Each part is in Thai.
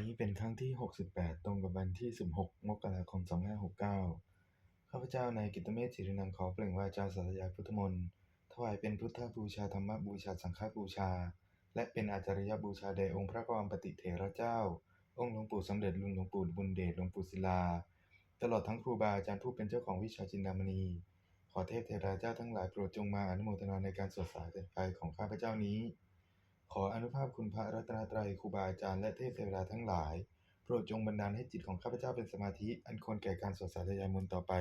นี้เป็นครั้งที่ 68 ตรงกับวันที่ 16 มกราคม 2569 ข้าพเจ้านายกิตเมธจิรินันขอเปล่งวาจาสาธยายพุทธมนต์ถวายเป็นพุทธบูชาธรรมบูชาสังฆบูชา และเป็นอาจาริยบูชาแด่องค์พระกวามปฏิเถระเจ้า องค์หลวงปู่สำเร็จลุงหลวงปู่บุญเดชหลวงปู่ศิลา ตลอดทั้งครูบาอาจารย์ผู้เป็นเจ้าของวิชาจินดามณี ขอเทพเทราเจ้าทั้งหลายโปรดจงมาอนุโมทนาในการสวดสาธยายของข้าพเจ้านี้ ขออนุภาพคุณพระรัตนตรัยครูบาอาจารย์และเทพเทวดาทั้งหลาย โปรดจงบันดาลให้จิตของข้าพเจ้าเป็นสมาธิ อันควรแก่การสวดสาธยายมนต์ต่อไป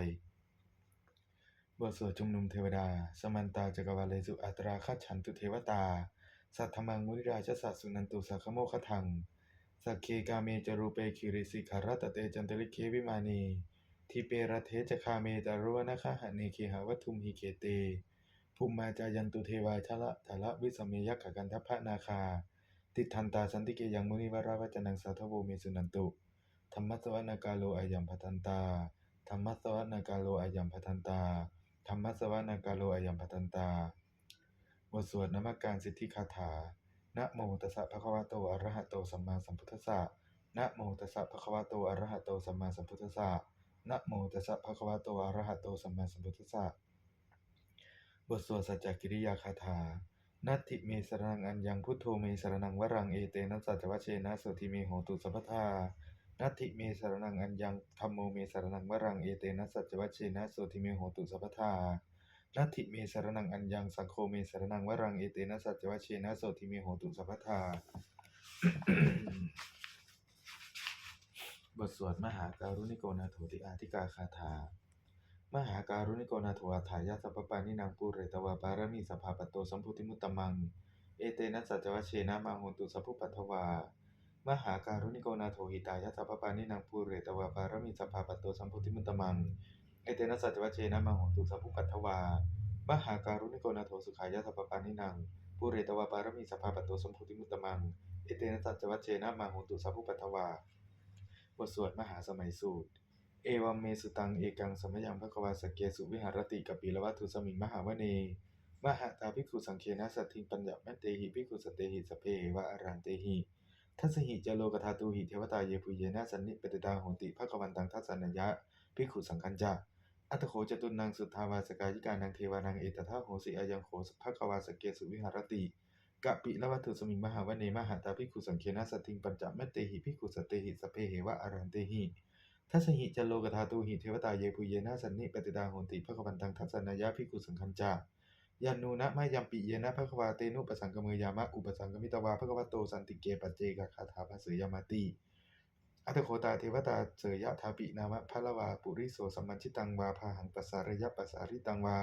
บทสวดชุมนุมเทวดา สมันตาจักรวาเลสุอัตราคัจฉันตุเทวตา สัทธมังมุนิราชสัสสุนันตุสัคโมคทัง สักเคกาเมจรูเปคิริสิขารัตเตจันตริเควิมานีทีเปรเทจคาเมตารุวนะคะหะเนเคหาวัตุมหิเกเต ภูมิมาจายันตุเทวาชะละทะละวิสมเมยักขกันทัพพะนาคา ติทันตาสันติเกยังมุนิวราวัจนังสาทโวเมสุนันตุธรรมสวนากาโลอายัมพัทันตาธรรมสวนากาโลอายัมพัทันตาธรรมสวนากาโลอายัมพัทันตาบทสวดนมัการสิทธิคาถานะโมตัสสะภะคะวะโตอะระหะโตสัมมาสัมพุทธัสสะนะโมตัสสะภะคะวะโตอะระหะโตสัมมาสัมพุทธัสสะนะโมตัสสะภะคะวะโตอะระหะโตสัมมาสัมพุทธัสสะ บทสวดสัจจกิริยาคาถา นัตถิเมสรนังอัญญังพุทโธเมสรนังวรังเอเตนะสัจจวัชเชนะโสทิเมโหตุสัพพทา นัตถิเมสรนังอัญญังธัมโมเมสรนังวรังเอเตนะสัจวัชเชนะโสทิเมโหตุสัพพทา นัตถิเมสรนังอัญญังสังโฆเมสรนังวรังเอเตนะสัจวัชเชนะโสทิเมโหตุสัพพทา บทสวดมหาการุณิโกนาโถติอาธิกาคาถา มหาการุณิโกนาถอาถายาสัพพปานินางปูเรตวาปารมีสภาปโตสัมพุติมุตตมัง เอเตนะสัจจวัชเชนะมาโหตุสัพพุปัทวามหาการุณิโกนาโถหิตายาสัพพปานินางปูเรตวาปารมีสภาปโตสัมพุติมุตตมัง เอเตนะสัจจวัชเชนะมาโหตุสัพพุปัทวามหาการุณิโกนาโถสุขายาสัพพปานินางปูเรตวาปารมีสภาปโตสัมพุติมุตตมัง เอเตนะสัจจวัชเชนะมาโหตุสัพพุปัทวาบทสวดมหาสมัยสูตร เอวัมเมสุตังเอกังสมยังภควาสเกสุวิหารติกปิละวัตถุสมิงมหาวเน มหาตาภิกขุสังเคนะสัตถิงปัญญาเตหิภิกขุสเตหิสเพวะอรันเตหิทัสหิจโลกธาตุหิเทวตาเยปุเยนะสันนิปติตาโหติภควันตังทัสสนยะภิกขุสังคัญจาอัตโขจตุนังสุทธาวาสกายิกานังเทวานังเอตถาโหสิอายังโขภควาสเกสุวิหารติกะปิละวัตถุสมิงมหาวเนมหาตาภิกขุสังเคนะสัตถิงปัญจเตหิภิกขุสเตหิสพเพวะอรันเตหิ ทัสหิจันโลกธาตุหิเทวตาเยปุเยนะสันนิปติตาโหนติภควันตังทัสสนายะภิกุสังคัญจายันนูนะไมยัมปิเยนะภควาเตนุปสังกเมยามะอุปสังกมิตวาภควโตสันติเกปัจเจกคาถาภาเสยามาติอัตโคตาเทวตาเสยะทาปินามะพะละวาปุริโสสัมมัญชิตังวาพาหังปัสสารยะปัสสาริตังวา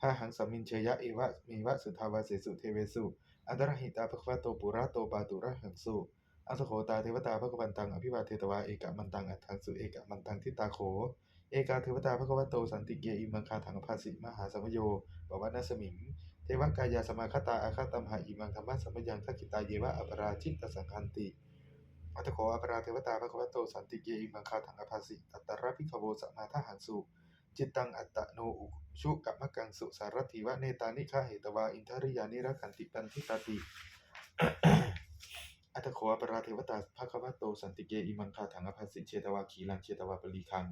พาหังสัมมินเชยะเอวะมีวะสุทาวาเสสุเทเวสุอันตรหิตาภควโตปุระโตปาตุระหังสุ อัสโขตาเทวตาพระกวันตังอภิวาเทตวาเอกะมันตังอัตถังสุเอกะมันตังทิตาโข เอกาเทวตาพระกวโตสันติเกอิมังคาถังภาสิมหาสัมโยปวันสมิง เทวกายาสมาคตาอาคาตัมหาอิมังธรรมะสัมยังทักิตาเยวะอปราชิตสังคันติอัตโขอปราเทวตาพระกวโตสันติเกอิมังคาถังภาสิตัตตระพิขโวสัมมาทหันสุจิตตังอัตโนอุชุกัมมกังสุสารถิวะเนตานิฆาเหตวาอินทริยานิรักันติปันทิตาติ อัตโขอปราเทวตาภควโตสันติเกอิมังคาถังอภัสสิเชตวาขีลังเชตวาปลีคัง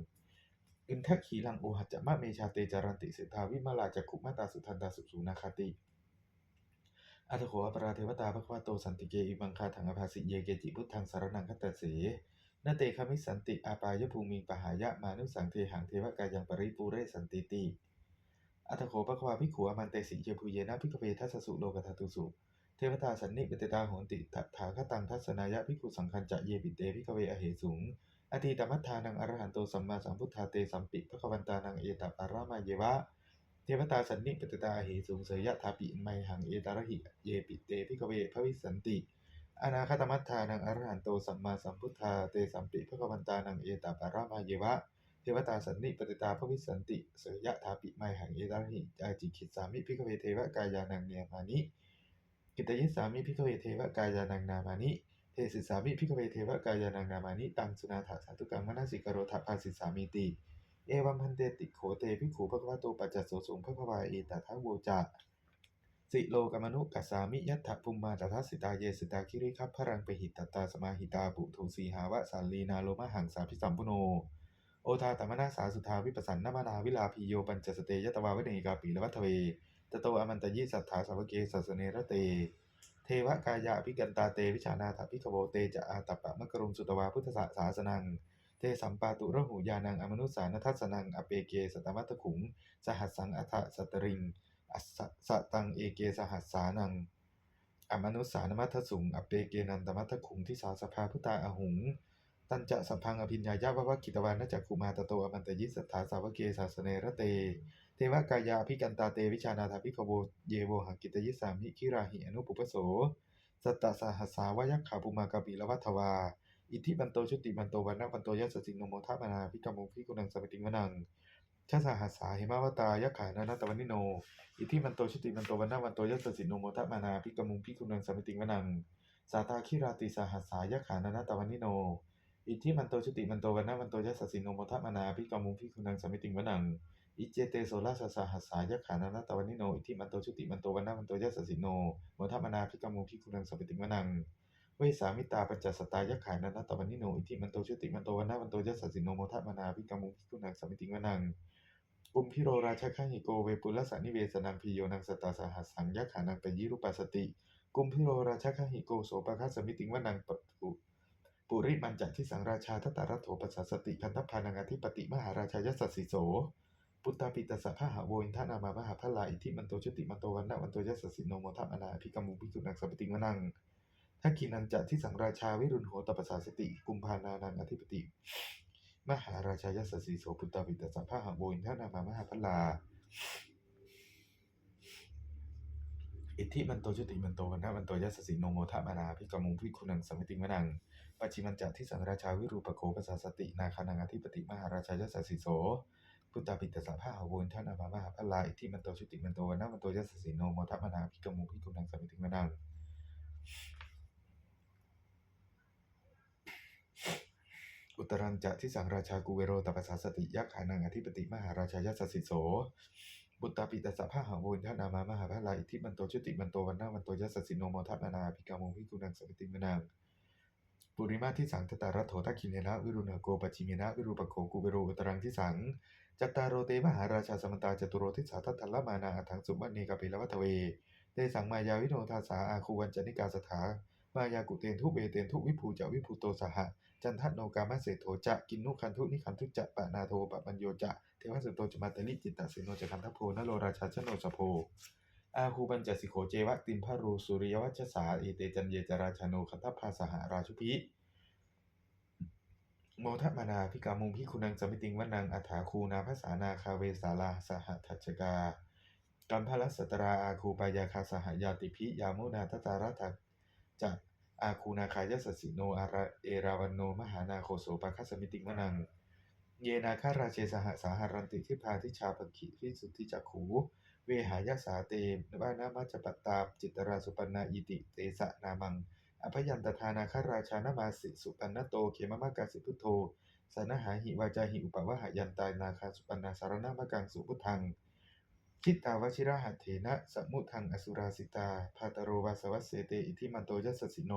อินทขีลังโอหัจจะมะเมชาเตจารันติเสทาวิมาลาจักขุมาตาสุทันตาสุสูนาคาติอัตโขอปราเทวตาภควโตสันติเกอิมังคาถังอภัสสิเยเกจิพุทธังสารนังคัตตเสนเตคามิสันติอาปายภูมิปหายะมานุสังเทหังเทวกายังปริปูเรสันติติอัตโขปควาภิขุอมันเตสิเยภูเยนะภิกเวทัสสสุโลกธาตุสุ เทวตาสันนิปติตาโหนติตถาคตังทัศนายะภิกขุสังคัญจะเยปิเตภิกเวอเหสุงอตีตมัทธานังอรหันโตสัมมาสัมพุทธาเตสัมปิภควันตานังเอตัปารามาเยวะ เทวตาสันนิปติตาเหสุงเสยยะทาปิไมหังเอตาระหิเยปิเตภิกเวภวิสันติ อนาคตมัทธานังอรหันโตสัมมาสัมพุทธาเตสัมปิภควันตานังเอตัปารามาเยวะเทวตาสันนิปติตาภวิสันติเสยยะทาปิไมหังเอตาระหิจาจิขิตสามิภิกเวเทวกายานังเนียมานิ กิตยิสามิพิกเวเทวกายานังนามานิ เทศิสามิพิกเวเทวกายานังนามานิตังสุนาถาสาธุกังมนาสิกโรทภาสิสามิติเอวัมพันเตติโขเตภิกขุภควโตปัจจโสสุงภควาเอตทังโวจาสิโลกมนุกัสสามิยัตถภูมมาตทัสสิตาเยสิตาคิริคัพพรังเปหิตตตาสมาหิตาปุถุสีหาวะสันลีนาโลมหังสาพิสัมพุโน โอทาตมนาสาสุทาวิปัสสันนมานาวิลาพีโยปัญจสเตยตวาวิเนกาปีละวัทเว ตโตอมันตยิสัทธาสาวเกสัสเนระเต เทวกายาภิกันตาเตวิชานาถพิกโวเตจะอาตัปปะมะกรุงสุตวาพุทธศาสาสนัง เทสัมปาตุระหูยานังอมนุสานทัสสนังอเปเกสตมัตขุง สหัสสังอัฏฐสัตตริงอัสสะตังเอเกสหัสสานังอมนุสานมัทสุงอเปเกนันตมัตขุงทิสาสภาพุตาอหุง ตันจะสัพพังอภิญญายะวะวะกิตวานจักขุมาตโตอมันตยิสัทธาสาวเกสาสเนระเต เทวกายาภิกันตาเตวิชานาถาภิกขโวเยโวหกิตยิสามิคิราหิอนุปุปโส สัตตสหัสสาวยักขาปุมากาปิละวัทวา อิทธิบันโตชุติบันโตวันนะบันโตยัสสสิงโนโมทามานาพิกามุพิกุนังสัมิติงวนังชาสหัสสาหิมาวตายักขานานาตวันนิโน อิทธิบันโตชุติบันโตวันนะบันโตยัสสสิงโนโมทามานาพิกมุพิกุนังสมิติงวนัง สาตาคิราติสหัสสายักขานานาตวันนิโน อิทธิมันโตชุติมันโตวันนะมันโตยัสสสิโนโมทัมนาพิกมุพิคุนังสมิติงวนัง อิเจเตโสลาสสหัสสายะขานานาตวันนิโน อิทิมันโตชุติมันโตวันนะมันโตยัสสิโนโมทัมนาพิกามุพิคุนังสมิติงวนัง เวสามิตาปัญจสตายะขานานาตวันนิโน อิทิมันโตชุติมันโตวันนะมันโตยัสสิโนโมทัมนาพิกามุพิคุนังสมิติงวนังอุมพิโรราชาขังหิโกเวปุลสานิเวสนังพิโยนังสตาสหัสสังยะขานังเป็นยิรุปัสสติกุมพิโรราชาขังหิโกโสปะคัสสมิติงวนังปตุปุริมันจักที่สังราชาทัตตารัตโถปัสสสติคันทพานังอธิปติมหาราชายสัสสิโส ปุตตาปิตสสะพะหาโวยทานามามหาพลาอิทิมันโตชุติมันโตวันนะวันโตยัสสสิโนโมทัมอนาภิกามุภิกขุนังสัพติงวนังทักขินันจะที่สังราชาวิรุณโหตปัสสสติ กุมภานานังอธิปติ มหาราชายัสสิโสปุตตาปิตสสะพะหาโวยทานามามหาพลาอิทธิมันโตชุติมันโตวันนะวันโตยัสสสิโนโมทะมานาภิกมุภิกขุนังสมิติงวนังปัจฉิมันจะที่สังราชาวิรูปโคปสาสตินาคานังอธิปติมหาราชายัสสิโส พุทธาปิตสาภาหาวุนท่านอามามหาพลาอิทธิมันโตชุติมันโตวันนะมันโตยัสสสิโนโมทัมนาภิกมุภิกุนังสัมิติมนังอุตรังจะที่สังราชากุเวโรตปัสสาสติยักขานังอธิปติมหาราชายัสสิโสบุตตาปิตสาภาหาวุนท่านอามามหาพลาอิทิมันโตชุติมันโตวันนะมันโตยัสสสิโนโมทัมนาภิกมุภิกุนังสัมิติมนังปุริมาที่สังตตารัตโถทักขิเนนะวิรุณโกปัจฉิเมนะวิรูปโกกุเบโรอุตรังที่สัง จัตตารโรเตมหาราชาสมนตาจตุโรทิสาทัตถลมานาอัถังสุมันีกาปิลวัตเวเตสังมายาวิโนทาสาอาคูวันจนิกาสถามายากุเตนทุเวเตนทุวิภูจะวิภูโตสหะจันทโนกามะเสโทจะกินนุคันทุนิคันทุจะปะนาโทปะปัญโยจะเทวสุโตจมาตลิจิตตเสโนจะคันทโพนโรราชาชโนสโพอาคูปัญจสิโขเจวะติมพารูสุริยวัชสาเอเตจันเยจราชาโนคันทพาสหราชุพิ โมทมานาพิกามุงพิคุนังสมิติงวนังอัฐาคูนาภาษานาคาเวสาลาสหทัจจกากัมพลัสตราอาคูปายาคาสหยาติพิยามุนาทตารัตถจะอาคูนาคายสสสิโนอาราเอราวันโนมหานาโคโสปะคัสมิติงวนัง เยนาคาราเชสหสาหารันติทิพาทิชาปคิพิสุทิจักขู เวหายสาเตวานามาจปตาจิตราสุปนาอิติเตสะนามัง อภยันตทานาคาราชานามาสิสุปันนโตเขมมะกาสิพุทโธสนหาหิวาจาหิอุปวะหยันตายนาคาสุปันนาสารนามะกังสุพุทธังคิตาวชิระหัตเถนะสมุทังอสุราสิตาพาตโรวาสวัสเสเตอิทิมันโตยัสสสิโน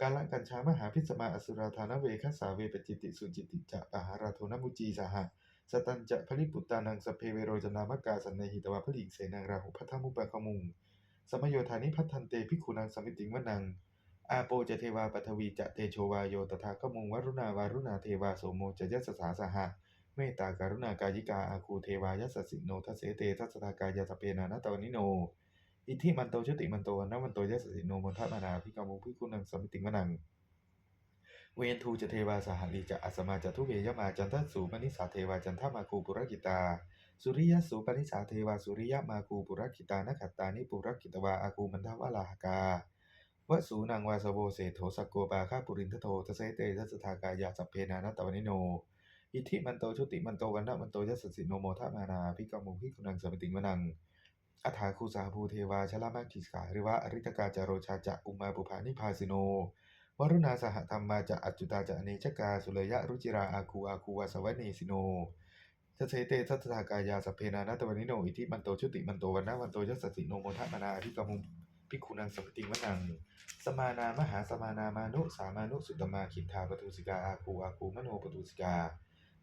กาลังกัญชามหาพิสมาอสุราธานเวคสาเวปจิติสุจิติจะปหาราโทนมุจีสหะสตันจะพลิปุตตานังสเพเวโรจนามกาสันเนหิตวาพลิกเสนังราหุพัทธมุปะขมุงสมโยธานิพัทธันเตพิกขุนังสมิติงวนัง อาโปจะเทวาปทวีจะเตโชวายโยตถาคมุงวรุณาวารุณาเทวาโสโมจะยัสสาสหะเมตตาการุณากายิกาอาคูเทวายัสสิโนทัสเสเตทัสสทากายาสเปนานาตวนิโน อิทิมันโตชุติมันโตวันะมันโตยัสสิโนมนทัมานาพิกามุพิกุนังสมิติงวนัง เวนทูจะเทวาสหลีจะอัสมาจะทุเวยมาจันทสูปนิสาเทวาจันทมาคูปุรกิตา สุริยสูปนิสาเทวาสุริยมาคูปุรกิตานขัตตานิปุรกิตวาอาคูมันทวาลาหกา วสูนังวาสโวเสโถสกโกปาคาปุรินทโททเสเตทัสทากายาสัพเพนานาตวนิโน อิทิมันโตชุติมันโตวันนะมันโตยัสสสิโนโมทะมานาพิกามุพิกุนังสมิติงวนังอัฐาคูสาภูเทวาชลามากิสกาหรือว่าอริตกาจาโรชาจะอุมาปุภานิพาสิโน วรุณาสหธรรมาจะอัจจุตาจะอเนชกาสุเลยะรุจิราอาคูอาคูวาสวเนสิโนทเสเตทัสทากายาสัพเพนานาตวนิโน อิทิมันโตชุติมันโตวันนาวันโตยัสสสิโนโมทะมานาอภิกรรมุ ภิกขุนังสัมปติงวนัง สมานามหาสมานามานุสามานุสุตมาขินทาปทุสิกาอาคูอาคูมโนปทุสิกา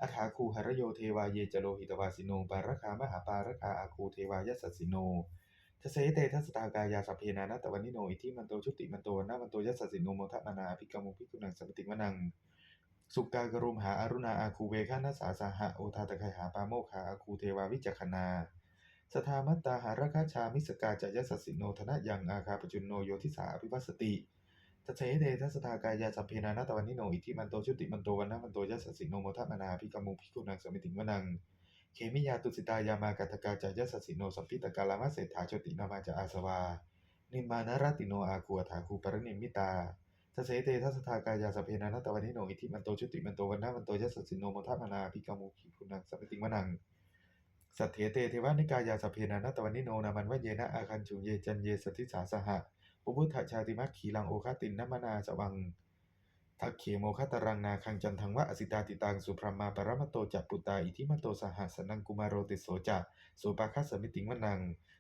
อัฏฐาคูหรโยเทวาเยจโลหิตวาสิโนปารคามหาปารคาอาคูเทวายัสสิโนทเสเตทัสสทากายาสัพเพนานาตวันนิโนอิทิมันโตชุติมันโตวันนาวันโตยัสสิโนโมทะมนาภิกรรมุภิกขุนังสัมปติงวนัง สุกากรุมหาอารุณาอาคูเวฆานาสาสาหะโอทาตะไคหาปาโมคาอาคูเทวาวิจักขณา สทามัตตาหารคาชามิสกาจายัสสิโนธนะยังอาคาปจุนโนโยทิสาอภิวัสติทัเสเดทัสทากายาสัพเพนานาตวันนิโนอิทิมันโตชุติมันโตวันนามันโตยัสสิโนโมทะมนาภิกรมุภิกุนังสมิติวนังเขมิยาตุสิตายามากัตกาจายัสสสิโนสัมพิตกาลามะเศรษฐาชตินามาจาอาสวา นิมานารติโนอาคูถาคูปรนิมิตาทัสเสเตทัสสทากายาสพเพนานาตวันนิโนอิทิมันโตชุติมันโตวันนามันโตยัสสิโนโมทัมนาภิกามุขีพุนังสัพพติวนัง สัทเถเตเทวานิกายาสพเพนานาตวันนิโนนามันวะเยนะอาคันจุเยจันเยสติสาสหะปุพุทธชาติมัคขีลังโอคาตินนัมนาสวังทักเขโมคตรังนาคังจันทังวะอสิตาติตังสุพรมาปรมตโตจักปุตาอิทิมโตสหัสนังกุมารโรติโสจะโสปาคัสมิติงวนัง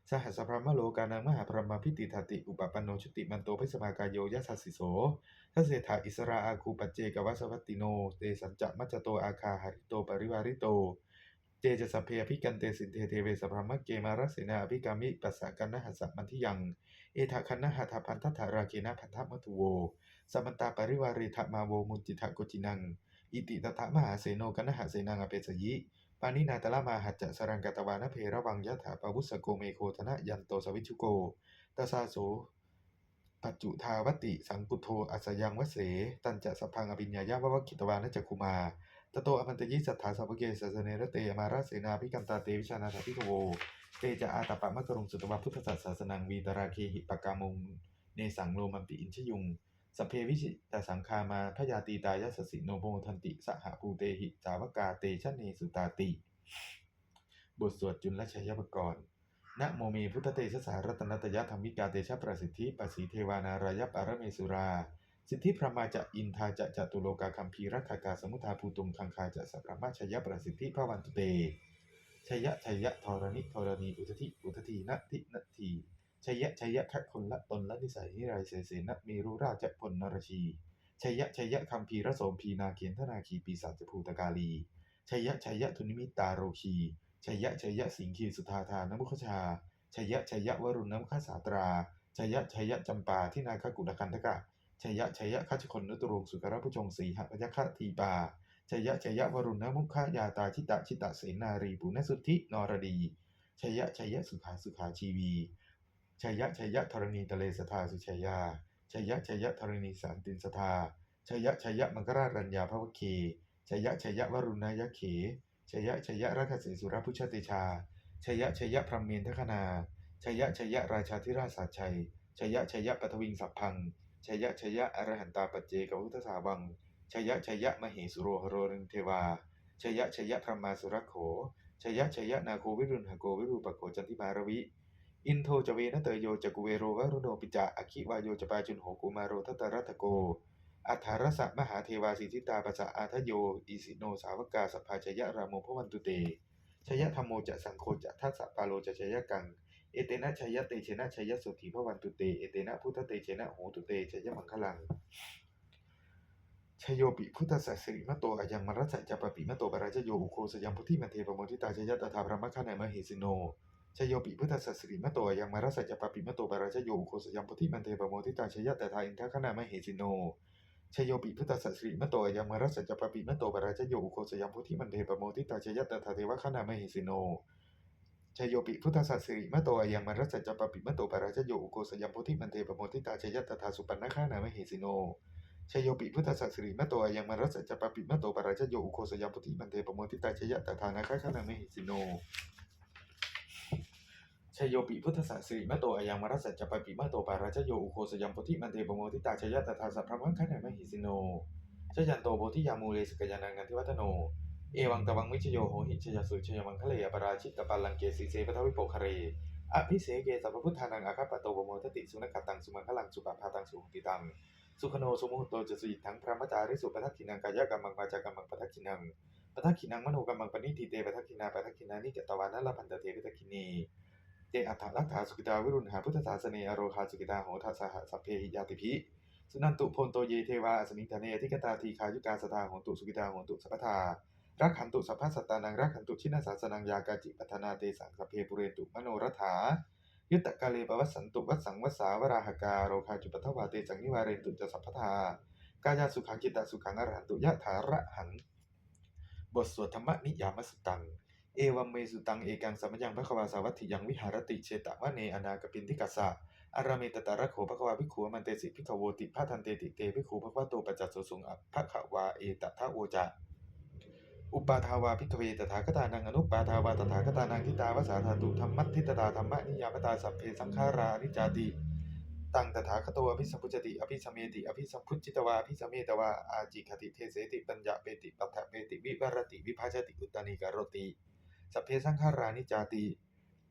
สหัสพรมโลกานังมหาพรหมพิติทติอุปปันโนชุติมันโตพิสมากายโยยัสสสิโสทัเสถาอิสราอาคูปัจเจกวัสวัตติโน เตสัญจะมัจจโตอาคาหาริโตปริวาริโต เจจะสัพเพอภิกันเตสินเทเทเวสพรหมเกมารัสเสนาภิกามิปัสสะกันนหัสสะมันทิยัง เอทะคันนหัตถพันทัถาราเกนะพันธมัตุโวสมันตาปริวารีทะมาโวมุนจิทะโกจินัง อิติตถะมหาเสโนกันนหเสนังอเปสยิปานินาตละมาหัจจะสรังกตวานะเพระวังยะถาปวุสโกเมโคธนะยันโตสวิชุโกตสาโสปัจจุทาวติ สังกุโทอัสยังวเส ตันจะสพพังอภิญญายาววกิตวานจักคุมา ตโตอมันตยิสัทธาสัพเกสสเนรเตอมาราเสนาพิกันตาเตวิชานาถาพิโวเตจะอาตปะมะกรุงสุตวะพุทธศาสนังวีตราเคหิปกามุงเนสังโลมันปิอินชยุงสพเพวิชิตสังคามาพยาตีตายสสสิโนโมทันติสหภูเตหิสาวกาเตชะเนสุตาติ บทสวดจุลชัยปกรณ์นะโมเมพุทธเตชะสารัตนตยธรรมิกาเตชะประสิทธิปสีเทวานารายปารเมสุรา สิทธิพระมาจะอินทาจะจตุโลกาคัมภีรักขากาสมุทาภูตุมคังคาจะสัพพะมาชยประสิทธิพระวันตุเตชยะชยะธรณิธรณีอุทธิอุทธีนทินทีชยะชยะคักคนละตนละนิสัยนิรเสเสนะมีรุราชพลนรชีชยะชยะคัมภีระโสมพีนาเขียนทนาคีปีศาจภูตกาลีชยะชยะทุนิมิตาโรคีชยะชยะสิงคีสุธาธานมุขชาชยะชยะวรุณน้ำข้าสาตราชยะชยะจำปาที่นาคกุลกันทกะ ชยะชยะคัจคนนุตรงสุกรพุชงสีหพยคทีปาชยะชยะวรุณมุขายาตาชิตะชิตะเสนารีปุณสุทธินรดีชยะชยะสุขาสุขาชีวีชยะชยะธรณีตะเลสทาสุชยาชยะชยะธรณีสันตินสทาชยะชยะมังครารัญญาภวเคชยะชยะวรุณายะเขชยะชยะรักษิสุรพุชติชาชยะชยะพรหมเมนทคนาชยะชยะราชาธิราชสาชัยชยะชยะปทวิงสัพพัง ชยะชยะอรหันตาปัจเจกวุทธสาวังชยะชยะมเหสุโรหโรรินเทวาชยะชยะพรหมาสุรโขชยะชยะนาโควิรุณหโกวิรูปโกจันทิมารวิ อินโทจเวนะเตโยจกุเวโรวรุโนปิจะอคิวายโยจปาจุนโหกุมาโรทัตตรัตโก อัฏฐารสะมหาเทวาสิทธิตาปัสสะอาทโย อิสิโนสาวกาสภาชยะรามโมพวันตุเตชยะธรรมโมจะสังโฆจะทัสสะปาโลจะชยะกัง เอเตนะชัยเตเชนะชัยสุถีพระวันตุเต เอเตนะพุทธเตเชนะโหตุเตชัยมังคลังชโยปิพุทธสัสสิริมะโตอายังมรัสสะจะปปิมะโตปราชโยอุโคสยังพุทธิมันเทปโมทิตาชยตถาพระมะขานามหิสิโนชโยปิพุทธสัสสิริมะโตอายังมรัสสะจะปปิมะโตปราชโยอุโคสยังพุทธิมันเทปโมทิตาชยตถาอินทขานามหิสิโนชโยปิพุทธสัสสิริมะโตอายังมรัสสะจะปปิมะโตปราชโยอุโคสยังพุทธิมันเทปโมทิตาชยตถาเทวขานามหิสิโน ชโยปิพุทธสัสสิริมะโตอายังมรัสสจะปปิมะโตปราชโยอุโคสยังพุทธิมันเทปโมทิตาชยัตตถาสุปันนคานามหิสิโนชโยปิพุทธสัสสิริมะโตอายังมรัสสจะปปิมะโตปราชโยอุโคสยังพุทธิมันเทปโมทิตาชยัตตถานาคขานามหิสิโนชโยปิพุทธสัสสิริมะโตอายังมรัสสัจจปปิมะโตปาราชโยอุโคสยังโพธิมันเทปโมทิตาชยตถาสัพพะมังคะนามหิสิโนชยันโตโพธิยามูเลสกยานังกันทิวัฒโน เอวังตวังวิชโยโหหิชยสุชยมังคะเลอปราชิตตปัลลังเกสีเสปทวิโปคะเรอภิเสเกสัพพพุทธานังอาคัปปะโตปโมทติสุนกตังสุมังคลังสุปภาตังสุหุติตังสุขโนสุมุตโตจะสุยิทังพระมจาริสุปทักขินังกายกรรมังวาจากรรมังปทักขินังปทักขินังมโนกัมมังปณิทิเตปทักขินาปทักขินานิจตวานัลลพันตเตปิทักขินีเตอัฏฐลักขาสุกิตาวิรุณหาพุทธศาสเนอโรคาสุกิตาโหทัสสหสัพเพหิยาติภิสุนันตุโพนโตเยเทวาอสมิงทะเนทิกตาทีคายุกาสตาโหนตุสุกิตาโหนตุสัพพทา รักขันตุสัพพสัตตานังรักขันตุชินาสาสนังยากาจิปัฒนาเตสังสเพปุเรนตุมโนรัฐายุตตะกาเลปวัสสันตุวัสสังวัสสาวราหกาโรคาจุปทวาเตจังนิวาเรนตุจะสัพพทากายาสุขังจิตตสุขังอรหันตุยะถาระหังบทสวดธรรมนิยามสุตัง เอวัมเมสุตังเอกังสัมยังพระควาสาวัตถิยังวิหารติเชตะวะเนอนากปินทิกัสสะอาราเมตตาระโขภควาภิกขุมันเตสิภิขโวติพระทันเตติเตภิกขุภควโตปัจจสุสุงอัพพะขวาเอตะทะโอจะ อุปาทาวาพิกเวตถาคตานังอนุปาทาวาตถาคตานังทิตาวสาธาตุธรรมัตทิตตาธรรมนิยามตาสัพเพสังขารานิจาติตังตถาคตอภิสัมพุจติอภิสมเมติอภิสัมพุจิตวาอภิสมเมตวาอาจิคติเทเสติปัญญาเปติปัฏฐเปติวิวรติวิภาชติอุตตานิการโรติสัพเพสังขารานิจาติ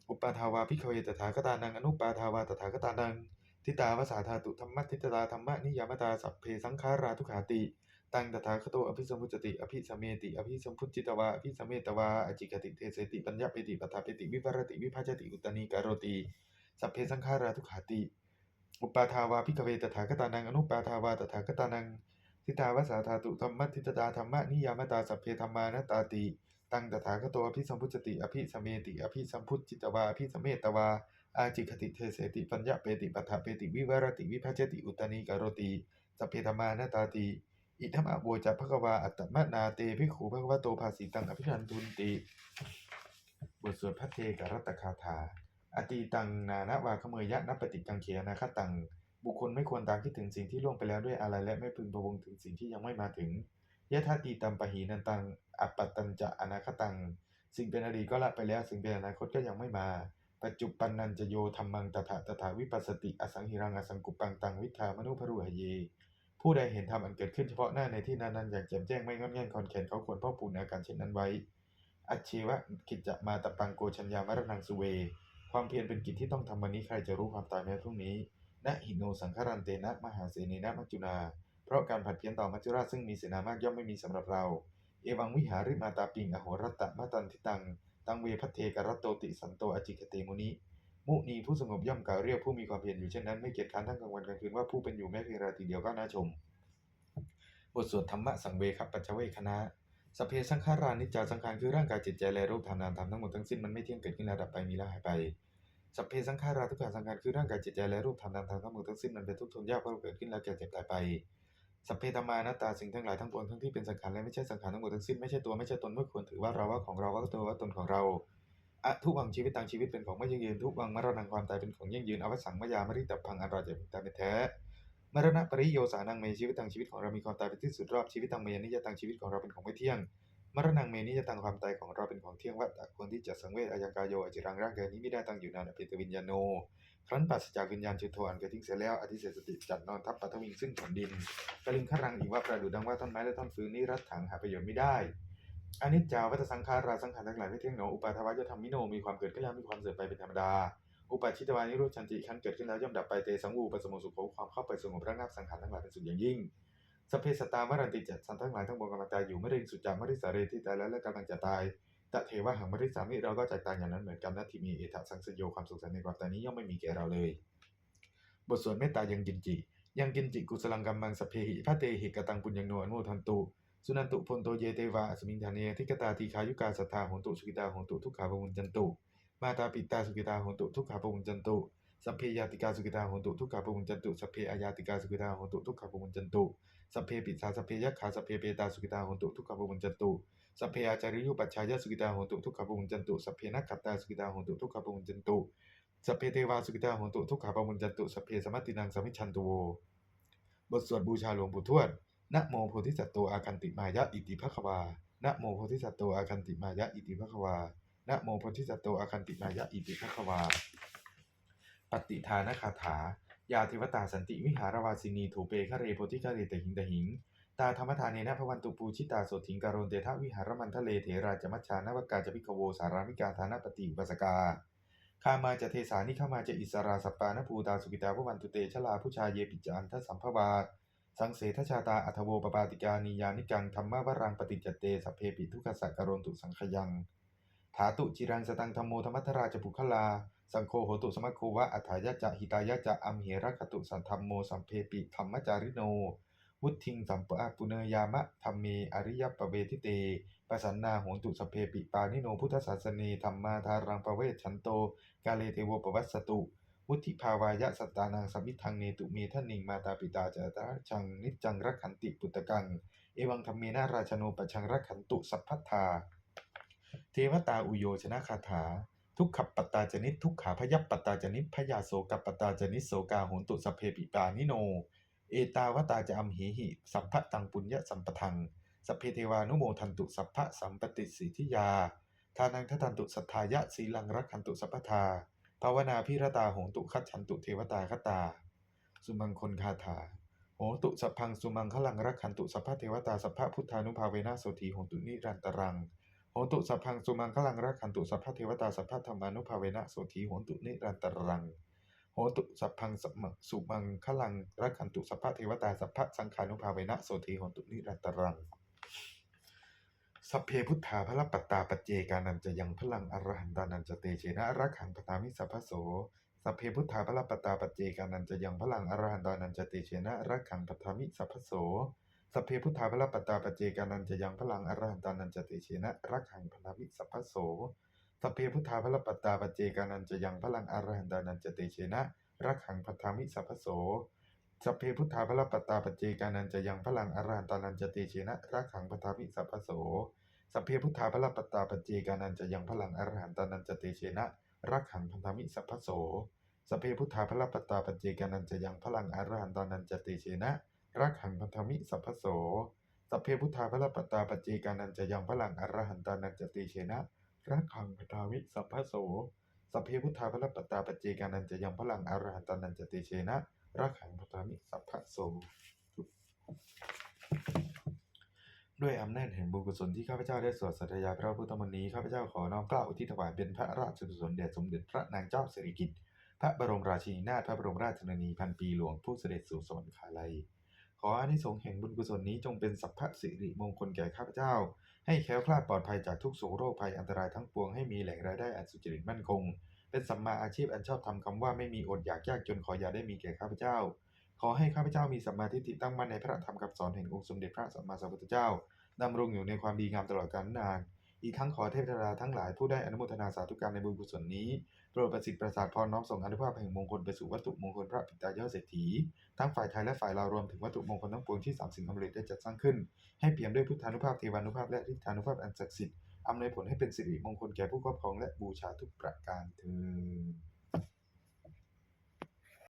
อุปาทาวาพิกเวตถาคตานังอนุปาทาวาตถาคตานังทิตาวสาธาตุธรรมัตทิตตาธรรมนิยามตาสัพเพสังขาราทุขาติ ตังตถาคโตอภิสัมพุจติอภิสัมเมติอภิสัมพุจิตวาอภิสัมเมตวาอจิกติเทเสติปัญญาเปติปัฏฐเปติวิวรติวิภาชติอุตตานิการโรติสัพเพสังขาราทุขาติ อุปาทาวาพิกเวตถาคตานังอนุปาทาวาตถาคตานังทิตาวสาธาตุธรรมทิตตาธรรมนิยามตาสัพเพธรรมานตตาติตังตถาคโตอภิสัมพุจติอภิสัมเมติอภิสัมพุจิตวาอภิสัมเมตวาอาจิคติเทเสติปัญญาเปติปัฏฐเปติวิวรติวิภาชติอุตตานิการโรติสัพเพธรรมานตาติ อิทัมอะโวจะภควาอัตมะนาเตภิกขุภควโตภาสีตังอภินันทุนติ บทสวดพระเทกรัตคาถา อตีตังนานาวาขเมยยะนัปฏิกังเขียนาคตัง บุคคลไม่ควรตามคิดถึงสิ่งที่ล่วงไปแล้วด้วยอะไรและไม่พึงพะวงถึงสิ่งที่ยังไม่มาถึงยะทาตีตัมปะหีนันตังอัปปตัญจะอนาคตัง สิ่งเป็นอดีตก็ละไปแล้ว สิ่งเป็นอนาคตก็ยังไม่มา ปัจจุปันนันจะโยธรรมังตถาตถาวิปัสสติอสังหิรังอสังกุปปังตังวิทามนุพรุหเย ผู้ใดเห็นธรรมอันเกิดขึ้นเฉพาะหน้าในที่นั้นๆอย่างแจ่มแจ้งไม่งอนแง่นคอนแขนเขาควรพ่อปูนอาการเช่นนั้นไว้ อัจเชวะกิจจะมาตะปังโกชัญญามรณังสุเว ความเพียรเป็นกิจที่ต้องทำวันนี้ใครจะรู้ความตายแม้พรุ่งนี้นะหิโนสังฆรันเตนะมหาเสนีนะมัจจุนา เพราะการผัดเพี้ยนต่อมัจจุราชซึ่งมีเสนามากย่อมไม่มีสำหรับเรา เอวังวิหาริมาตาปิงอโหรัตตะมะตันทิตัง ตังเวพัเทกรัตโตติสันโตอจิกเตมุนิ มุนีผู้สงบย่อมกล่าวเรียกผู้มีความเพียรอยู่เช่นนั้นไม่เกียจค้านทั้งกลางวันกลางคืนว่าผู้เป็นอยู่แม้เพียงราตรีเดียวก็น่าชม บทสวดธรรมะสังเวคปัจจเวคคณะสเพสังขารานิจจาสังขารคือร่างกายจิตใจและรูปธรรมนามธรรมทั้งหมดทั้งสิ้นมันไม่เที่ยงเกิดขึ้นแล้วดับไปมีแล้วหายไปสัพเพสังขาราทุกขาสังขารคือร่างกายจิตใจและรูปธรรมนามธรรมทั้งหมดทั้งสิ้นมันเป็นทุกข์ทนยากเพราะเกิดขึ้นแล้วแก่เจ็บตายไปสัพเพธรรมานัตตาสิ่งทั้งหลายทั้งปวงทั้งที่เป็นสังขารและไม่ใช่สังขารทั้งหมดทั้งสิ้นไม่ใช่ตัวไม่ใช่ตนไม่ควรถือว่าเราว่าของเราว่าตัวว่าตนของเรา อะทุกวังชีวิตต่างชีวิตเป็นของไม่ยั่งยืนทุกวังมรณะความตายเป็นของยั่งยืนอวสังมยามริตพังอันราจะตายเป็นแท้มรณะปริโยสานังเมชีวิตตังชีวิตของเรามีความตายเป็นที่สุดรอบชีวิตตังเมนิยตังชีวิตของเราเป็นของไม่เที่ยงมรณะเมนิยตังความตายของเราเป็นของเที่ยงวัตตะควรที่จะสังเวชอายังกายโยอจิรังร่างกายนี้ไม่ได้ตั้งอยู่นานอภิตวิญญาโนครั้นปราศจากวิญญาณจุดโทอันเกิดทิ้งเสียแล้วอธิเสสติจัดนอนทับปัทวิงซึ่งแผ่นดินกลิงขรังอีกว่าประดุดังว่าต้นไม้และต้นฟืนนี้รัดถังหาประโยชน์ไม่ได้ อนิจจาวัฏสังขาราสังขารทั้งหลายไม่เที่ยงหนออุปาทวะยธรรมมิโนมีความเกิดขึ้นแล้วมีความเสื่อมไปเป็นธรรมดาอุปาชิตวานิโรธชันติครั้นเกิดขึ้นแล้วย่อมดับไปเตสังวูปสมุสุโขความเข้าไปสงบระงับสังขารทั้งหลายเป็นสุดอย่างยิ่งสเพสตามรันติจัดสันทั้งหลายทั้งปวงกำลังตายอยู่ไม่ได้สุดจามริสาเรที่ตายแล้วและกำลังจะตายตะเทวะหังมริสามิเราก็จะตายอย่างนั้นเหมือนกันนัตถิมีเอถสังสยโยความสุขสันตในความตายนี้ย่อมไม่มีแก่เราเลย บทสวดเมตตายังกินจิยังกินจิกุสลังกัมมังสเพหิพระเตหิกตังปุญญโนอนุทันตุ สุนันตุพลโตเยเตวาสมิงธาเนทิกตาทีคายุกาสัทธาหนตุสุกิตาหนตุทุกขาปมุญจันตุ มาตาปิตาสุกิตาหนตุทุกขาปมุญจันตุสัพเพยาติกาสุกิตาหนตุทุกขาปมุญจันตุสัพเพอายาติกาสุกิตาหนตุทุกขาปมุญจันตุสัพเพปิสาสัพเพยัคขาสัพเพเปตาสุกิตาหนตุทุกขาปมุญจันตุสัพเพอาจาริยุปัชฌายสุกิตาหนตุทุกขาปมุญจันตุสัพเพนักขัตตาสุกิตาหนตุทุกขาปมุญจันตุสัพเพเทวาสุกิตาหนตุทุกขาปมุญจันตุสัพเพสมัตตินังสมิชันตุโวบทสวดบูชาหลวงปู่ทวด นะโมโพธิสัตว์อาคันติมายะอิติภควานะโมโพธิสัตว์อาคันติมายะอิติภควานะโมโพธิสัตว์อาคันติมายะอิติภควา ปฏิทานคาถายาเทวตาสันติวิหารวาสินีถูเปคะเรโพธิคะเรตหิงตหิง ตาธรรมทานเนนะพวันตุปูชิตาโสถิงการนเตทะวิหารมันทะเลเถราจมัชชานวกาจพิกโวสารามิกาธานปฏิอุปสกาข้ามาจะเทสานิข้ามาจะอิสราสปานภูตาสุกิตาพวันตุเตชลาผู้ชายเยปิจันทสัมภวา สังเสทชาตาอัทโวปปาติกานิยานิกังธรรมวรังปฏิจจเตสัพเพปิทุกขสักกโรนตุสังขยังถาตุจิรังสตังธรรมโมธรรมัทราชปุคลา สังโฆโหตุสมัคโควะอัฏฐายะจะหิตายะจะอัมเหระคตุสันธรรมโมสัมเพปิธรรมจาริโน วุทิงสัมปะปุเนยามะธรรมเมอริยปเวทิเตปสันนาโหตุสพเพปิปานิโนพุทธศาสเนธรรมาทารังปเวชันโต กาเลเทวปวัสสตุ วุธิภาวายะสตตานังสัมมิทังเนตุเมทนิงมาตาปิตาจาตระชังนิจังรักขันติปุตตะกัง เอวังธรรมเมนาราชโนปชังรักขันตุสัพพัทธา เทวตาอุโยชนะคาถา ทุกขปตตาจนิทุกขาพยัปปตาจนิพยาโสกปตตาจนิโสกาโหนตุสเพปิปานิโน เอตาวตาจะอัมเหหิ สัมภะตังปุญญสัมปทังสัพเพเทวานุโมทันตุสัพพะสัมปติสิทธิยา ทานังทัตันตุสัทธายะสีลังรักขันตุสัพพทา ภาวนาพิรตาโหนตุคัจฉันตุเทวตาคตา สุมังคลคาถาโหตุสัพพังสุมังคลังรักขันตุสัพพะเทวตาสัพพะพุทธานุภาเวนะโสธีโหนตุนิรันตรังโหตุสัพพังสุมังคลังรักขันตุสัพพะเทวตาสัพพะธรรมานุภาเวนะโสธีโหนตุนิรันตรังโหตุสัพพังสัมมังสุมังคลังรักขันตุสัพพะเทวตาสัพพะสังขานุภาเวนะโสธีโหนตุนิรันตรัง สัพเพพุทธาพระปัตตาปัจเจกานันจะยังพลังอรหันตานันจะเตเชนะรักขังปตามิสัพพโสสัพเพพุทธาพระปัตตาปัจเจกานันจะยังพลังอรหันตานันจะเตเชนะรักขังปตามิสัพพโสสัพเพพุทธาพระปัตตาปัจเจกานันจะยังพลังอรหันตานันจะเตเชนะรักขังปตามิสัพพโสสัพเพพุทธาพระปัตตาปัจเจกานันจะยังพลังอรหันตานันจะเตเชนะรักขังปตามิสัพพโส สัพเพพุทธาพระปัตตาปจเจกานันจะยังพลังอรหันตานันจะเตเชนะรักขังปตามิสัพพโสสัพเพพุทธาพระปัตตาปจเจกานันจะยังพลังอรหันตานันจะเตเชนะรักขังพันธมิสัพพโสสัพเพพุทธาพระปัตตาปจเจกานันจะยังพลังอรหันตานันจะเตเชนะรักขังพันธมิสัพพโสสัพเพพุทธาพระปัตตาปจเจกานันจะยังพลังอรหันตานันจะเตเชนะรักขังพันธมิสัพพโสสัพเพพุทธาพระปัตตาปจเจกานันจะยังพลังอรหันตานันจะเตเชนะ รักขังพันธมิสัพพะโสด้วยอำนาจแห่งบุญกุศลที่ข้าพเจ้าได้สวดสัตยาพระพุทธมนต์นี้ข้าพเจ้าขอน้อมกล้าอุทิศถวายเป็นพระราชกุศลแด่สมเด็จพระนางเจ้าสิริกิติ์พระบรมราชินีนาถพระบรมราชชนนีพันปีหลวงผู้เสด็จสู่สวรรคาลัย ขออานิสงส์แห่งบุญกุศลนี้จงเป็นสัพพะสิริมงคลแก่ข้าพเจ้า ให้แคล้วคลาดปลอดภัยจากทุกโศกโรคภัยอันตรายทั้งปวงให้มีแหล่งรายได้อันสุจริตมั่นคง เป็นสัมมาอาชีพอันชอบทำคำว่าไม่มีอดอยากยากจนขออย่าได้มีแก่ข้าพเจ้า ขอให้ข้าพเจ้ามีสัมมาทิฏฐิตั้งมั่นในพระธรรมคำสอนแห่งองค์สมเด็จพระสัมมาสัมพุทธเจ้าดำรงอยู่ในความดีงามตลอดกาลนาน อีกทั้งขอเทพเทวดาทั้งหลายผู้ได้อนุโมทนาสาธุการในบุญกุศลนี้โปรดประสิทธิ์ประสาทพรน้อมส่งอนุภาพแห่งมงคลไปสู่วัตถุมงคลพระปิตายอดเศรษฐีทั้งฝ่ายไทยและฝ่ายลาวรวมถึงวัตถุมงคลทั้งปวงที่สามสิ่งสำเร็จได้จัดสร้างขึ้น ให้เปี่ยมด้วยพุทธานุภาพเทวานุภาพและฤทธานุภาพอันศักดิ์สิทธิ์ อำนวยผลให้เป็นสิริมงคลแก่ผู้ครอบครองและบูชาทุกประการเธอ